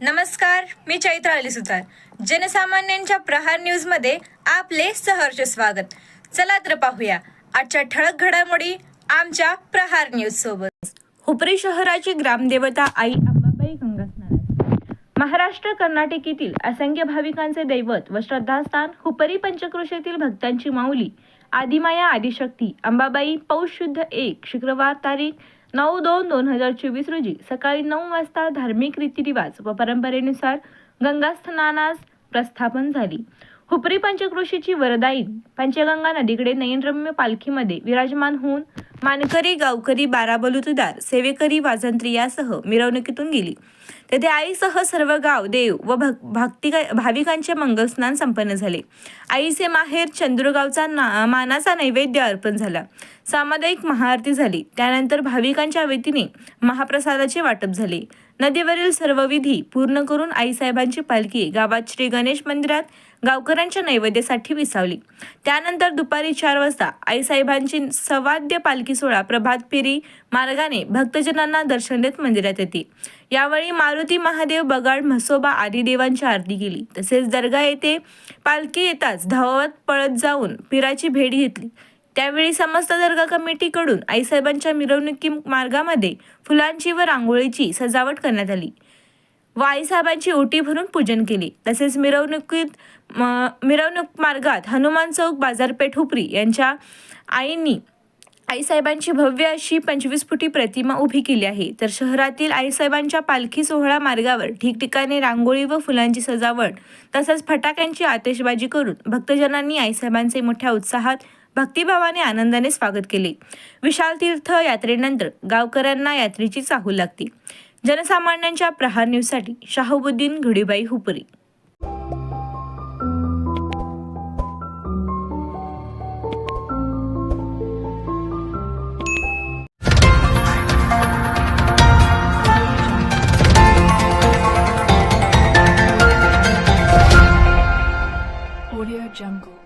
नमस्कार मी चैत्र अली सुतार. जनसामान्यांच्या प्रहार न्यूजमध्ये आपले सहर्ष स्वागत. चला तर पाहूया. आजच्या ठळक घडामोडी आमच्या प्रहार न्यूज सोबत. हुपरी शहराची ग्रामदेवता आई अंबाबाई गंगास्नान. महाराष्ट्र कर्नाटक येथील असंख्य भाविकांचे दैवत व श्रद्धास्थान हुपरी पंचकृषेतील भक्तांची माऊली आदिमाया आदिशक्ती अंबाबाई पौष शुद्ध एक शुक्रवार तारीख नऊ दोन दोन हजार चोवीस रोजी सकाळी नऊ वाजता धार्मिक रीतिरिवाज व परंपरेनुसार गंगा स्नानास प्रस्थापन झाली. हुपरी पंचक्रोशीची वरदाई पंचगंगा नदीकडे नयनरम्य पालखीमध्ये विराजमान होऊन मानकरी गावकरी बाराबलुतदार सेवेकरी वाजंत्री यासह मिरवणुकीतून गेली. तेथे आईसह सर्व गाव देव व भक भक्ती भाविकांचे मंगलस्नान संपन्न झाले. आईचे माहेर चंद्रगावचा ना मानाचा नैवेद्य अर्पण झाला. सामुदायिक महाआरती झाली. त्यानंतर भाविकांच्या वतीने महाप्रसादाचे वाटप झाले. नदीवरील सर्व विधी पूर्ण करून आईसाहेबांची पालखी गावात श्री गणेश मंदिरात गावकऱ्यांच्या नैवेद्यासाठी विसावली. त्यानंतर दुपारी चार वाजता आईसाहेबांची सवाद्य पालखी सोहळा प्रभात फेरी मार्गाने भक्तजनांना दर्शन देत मंदिरात येते. यावेळी मारुती महादेव बगाड म्हसोबा आदी देवांची आरती केली. तसेच दर्गा येथे पालखी येताच धावत पळत जाऊन पिराची भेट घेतली. त्यावेळी समस्त दर्गा कमिटीकडून आईसाहेबांच्या मिरवणुकी मार्गामध्ये फुलांची व रांगोळीची सजावट करण्यात आली. व आईसाहेबांची ओटी भरून पूजन केले. तसेच मिरवणुकीत म- मिरवणूक मार्गात हनुमान चौक बाजारपेठ हुपरी यांच्या आईंनी आईसाहेबांची भव्य अशी पंचवीस फुटी प्रतिमा उभी केली आहे. तर शहरातील आईसाहेबांच्या पालखी सोहळा मार्गावर ठिकठिकाणी रांगोळी व फुलांची सजावट तसंच फटाक्यांची आतिषबाजी करून भक्तजनांनी आईसाहेबांचे मोठ्या उत्साहात भक्तिभावाने आनंदाने स्वागत केले. विशाल तीर्थ यात्रेनंतर गावकऱ्यांना यात्रेची चाहूल लागते. जनसामान्यांच्या प्रहार न्यूजसाठी शाहबुद्दीन घुडीबाई हुपरी. Audio Jungle.